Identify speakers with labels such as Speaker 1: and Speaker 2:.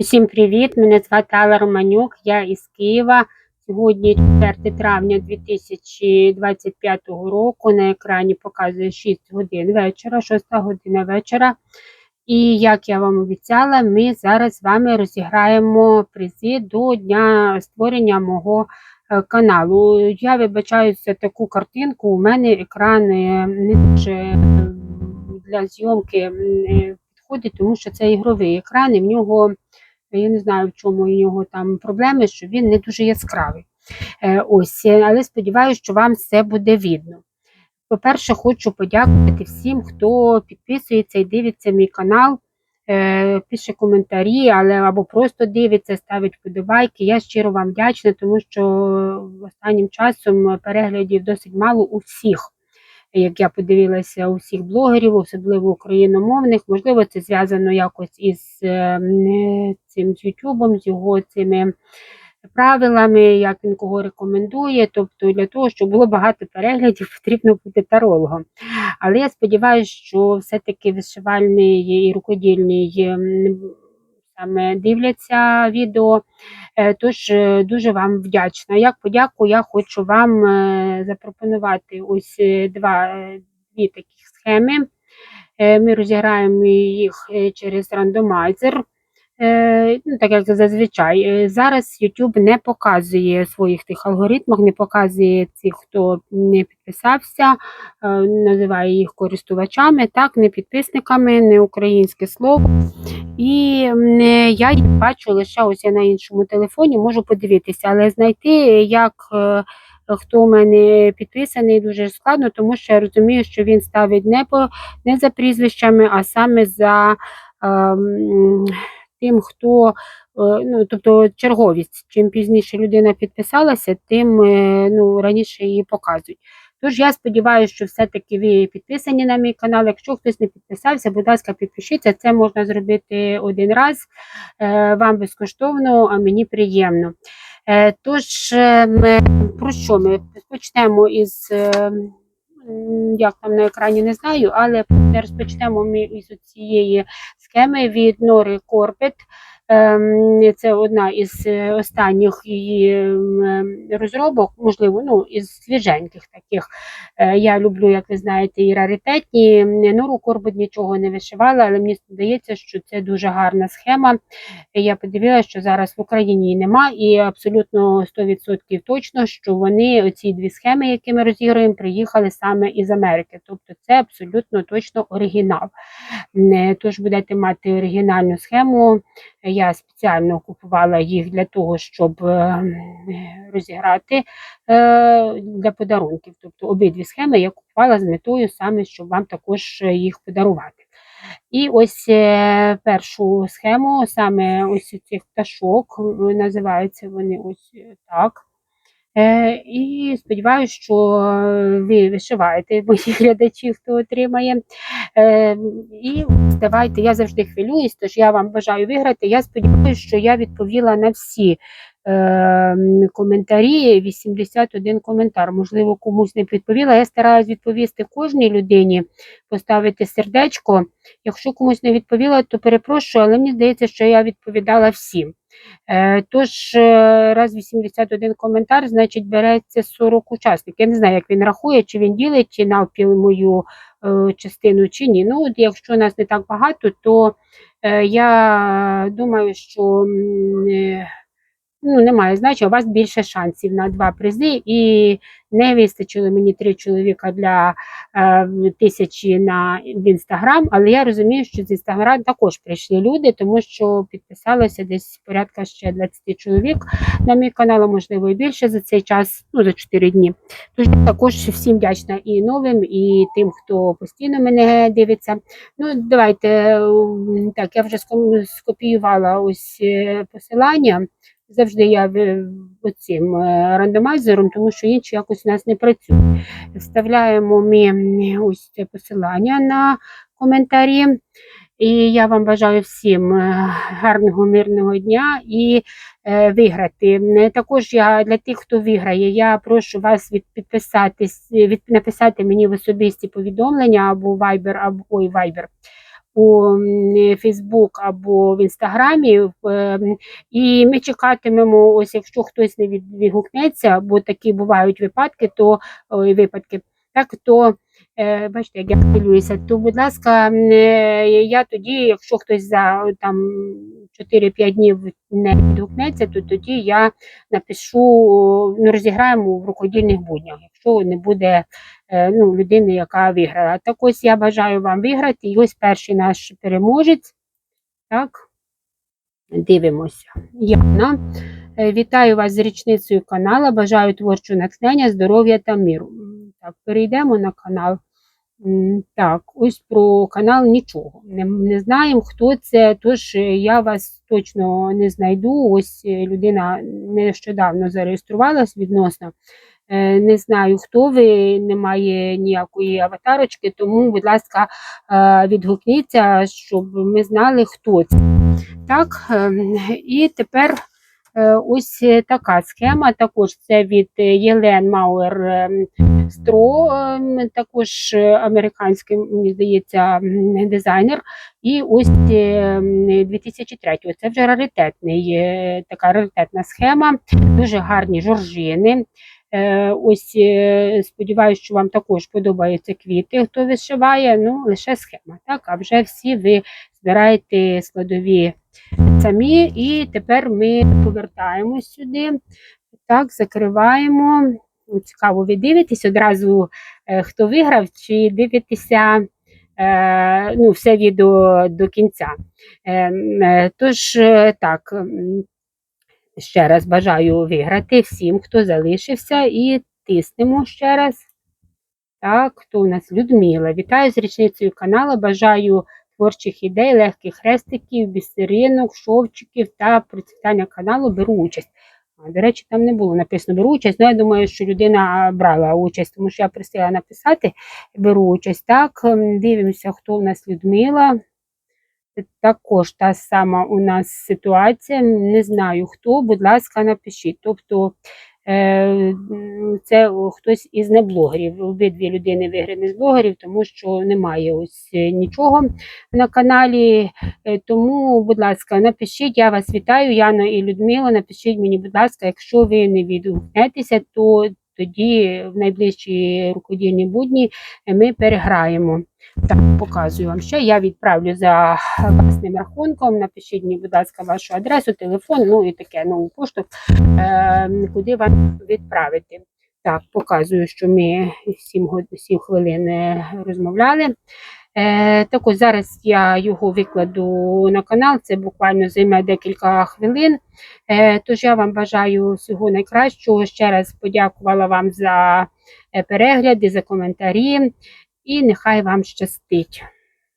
Speaker 1: Всім привіт! Мене звати Алла Романюк, я із Києва. Сьогодні 4 травня 2025 року. На екрані показує 6 годин вечора, 6 година вечора. І як я вам обіцяла, ми зараз з вами розіграємо призи до дня створення мого е, каналу. Я вибачаю таку картинку. У мене екран е, не дуже е, для зйомки підходить, тому що це ігровий екран, і в нього я не знаю, в чому у нього там проблеми, що він не дуже яскравий. Е, ось, е, але сподіваюся, що вам все буде видно. По-перше, хочу подякувати всім, хто підписується і дивиться мій канал, е, пише коментарі, але або просто дивиться, ставить подобайки. Я щиро вам вдячна, тому що останнім часом переглядів досить мало у всіх. Як я подивилася у всіх блогерів, особливо україномовних, можливо, це зв'язано якось із е, цим з Ютубом, з його цими правилами, як він кого рекомендує. Тобто для того, щоб було багато переглядів, потрібно бути тарологом. Але я сподіваюся, що все-таки вишивальний і рукодільний м, саме дивляться відео. Е, Тож е, дуже вам вдячна. Як подяку, я хочу вам е, запропонувати ось два, дві такі схеми. Ми розіграємо їх через рандомайзер. Ну, так як зазвичай. Зараз YouTube не показує своїх тих алгоритмах, не показує цих, хто не підписався, називає їх користувачами, так, не підписниками, не українське слово. І е, я їх бачу лише ось я на іншому телефоні, можу подивитися, але знайти, як е, хто у мене підписаний, дуже складно, тому що я розумію, що він ставить не, по, не за прізвищами, а саме за ем, тим, хто, е, ну, тобто черговість. Чим пізніше людина підписалася, тим ну, раніше її показують. Тож я сподіваюся, що все-таки ви підписані на мій канал. Якщо хтось не підписався, будь ласка, підпишіться. Це можна зробити один раз. Е, Вам безкоштовно, а мені приємно. Е, Тож, е, ми, про що ми почнемо із. Як там на екрані не знаю, але розпочнемо ми із цієї схеми від Нори Корпет. Ем, Це одна із е, останніх її ем, розробок, можливо, ну, із свіженьких таких. Е, Я люблю, як ви знаєте, і раритетні. Нору Корбут нічого не вишивала, але мені здається, що це дуже гарна схема. Я подивилася, що зараз в Україні її нема, і абсолютно 100% точно, що вони, оці дві схеми, які ми розіграємо, приїхали саме із Америки. Тобто це абсолютно точно оригінал. Е, Тож будете мати оригінальну схему. Я спеціально купувала їх для того, щоб е, розіграти е, для подарунків. Тобто обидві схеми я купувала з метою саме, щоб вам також е, їх подарувати. І ось першу схему, саме ось цих пташок, називаються вони ось так. Е, і сподіваюся, що ви вишиваєте моїх глядачів, хто отримає. Е, і давайте, я завжди хвилююсь, тож я вам бажаю виграти. Я сподіваюся, що я відповіла на всі е, коментарі. 81 коментар. Можливо, комусь не відповіла. Я стараюсь відповісти кожній людині, поставити сердечко. Якщо комусь не відповіла, то перепрошую, але мені здається, що я відповідала всім. Е, Тож, е, раз 81 коментар, значить, береться 40 учасників. Я не знаю, як він рахує, чи він ділить чи навпіл мою е, частину, чи ні. Ну, от якщо нас не так багато, то я думаю, що ну, немає значення, у вас більше шансів на два призи, і не вистачило мені три чоловіка для е, тисячі на в інстаграм, але я розумію, що з інстаграм також прийшли люди, тому що підписалося десь порядка ще 20 чоловік на мій канал, а можливо і більше за цей час, ну за 4 дні. Тож також всім вдячна і новим, і тим, хто постійно мене дивиться. Ну, давайте так, я вже скопіювала ось е, посилання. Завжди я оцим е, рандомайзером, тому що інші якось у нас не працюють. Вставляємо ми ось це посилання на коментарі. І я вам бажаю всім е, гарного мирного дня і е, виграти. Також я для тих, хто виграє, я прошу вас підписатись, написати мені в особисті повідомлення або Viber, або ой, Viber, у Фейсбук або в Інстаграмі. е, І ми чекатимемо, ось якщо хтось не від- відгукнеться, бо такі бувають випадки, то випадки. Так, то е, бачите, як я хвилююся, то, будь ласка, е, я тоді, якщо хтось за там 4-5 днів не відгукнеться, то тоді я напишу, ну, розіграємо в рукодільних буднях, якщо не буде ну, людини, яка виграла. Так ось я бажаю вам виграти. І ось перший наш переможець. Так, дивимося. Яна. Е, Вітаю вас з річницею канала. Бажаю творчого натхнення, здоров'я та миру. Так, перейдемо на канал. Так, ось про канал нічого. Не, не знаємо, хто це, тож е, я вас точно не знайду. Ось е, людина нещодавно зареєструвалась відносно. Е, Не знаю, хто ви, немає ніякої аватарочки, тому, будь ласка, е, відгукніться, щоб ми знали, хто це. Так, ем, і тепер е, ось е, така схема. Також це від е, Єлен Мауер Стро, також е, американський, мені здається, дизайнер. І ось е, 2003 Це вже раритетний, е, така раритетна схема, дуже гарні жоржини. Е, Ось е, сподіваюся, що вам також подобаються квіти, хто вишиває, ну лише схема. Так, а вже всі ви збираєте складові самі. І тепер ми повертаємось сюди. Так, закриваємо. Ну, Цікаво, ви дивитесь одразу, е, хто виграв, чи дивитеся ну, все відео до кінця. Е, е, Тож, так, ще раз бажаю виграти всім, хто залишився, і тиснемо ще раз. Так, хто у нас? Людмила. Вітаю з річницею каналу. Бажаю творчих ідей, легких хрестиків, бісеринок, шовчиків та процвітання каналу. Беру участь. До речі, там не було написано беру участь, але я думаю, що людина брала участь, тому що я просила написати беру участь. Так, ем, дивимося, хто у нас Людмила. Також та сама у нас ситуація. Не знаю хто, будь ласка, напишіть. Тобто е, це хтось із неблогерів. Обидві людини виграні з блогерів, тому що немає ось нічого на каналі. Е, Тому, будь ласка, напишіть, я вас вітаю, Яна і Людмила. Напишіть мені, будь ласка, якщо ви не відгукнетеся, то тоді в найближчі рукодільні будні ми переграємо. Так, показую вам ще. Я відправлю за власним рахунком. Напишіть мені, будь ласка, вашу адресу, телефон, ну і таке нову пошту, е, куди вам відправити. Так, показую, що ми 7, год- 7 хвилин е, розмовляли. Е, так ось зараз я його викладу на канал, це буквально займе декілька хвилин. Е, тож я вам бажаю всього найкращого. Ще раз подякувала вам за е, перегляди, за коментарі і нехай вам щастить.